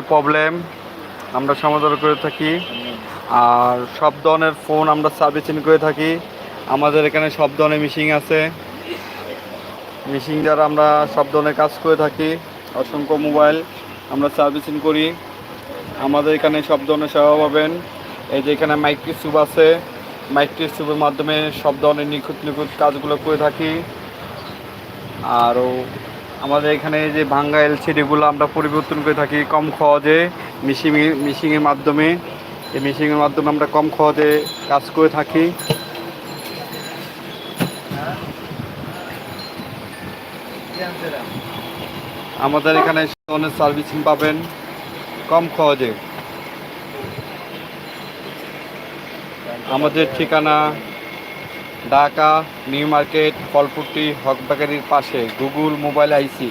Problem আমরা সমাধান করে থাকি। আর সব ধরনের ফোন আমরা সার্ভিসিং করে থাকি। আমাদের এখানে সব ধরনের মিশিং আছে। মিশিং দ্বারা আমরা সব ধরনের কাজ করে থাকি। অসংখ্য মোবাইল আমরা সার্ভিসিং করি। আমাদের এখানে সব ধরনের সেবা পাবেন। এই যে এখানে মাইক্রোসুপ আছে। মাইক্রোসুপের মাধ্যমে সব ধরনের নিখুঁত নিখুঁত কাজগুলো করে থাকি। আরও আমাদের এখানে যে ভাঙ্গা এলসিডিগুলো আমরা পরিবর্তন করে থাকি কম খরচে মিশিং মিশিংয়ের মাধ্যমে। এই মিশিংয়ের মাধ্যমে আমরা কম খরচে কাজ করে থাকি। আমাদের এখানে ধরনের সার্ভিসিং পাবেন কম খরচে। আমাদের ঠিকানা ঢাকা নিউ মার্কেট ফলপুটি হক বেকারির পাশে গুগল মোবাইল আইসি।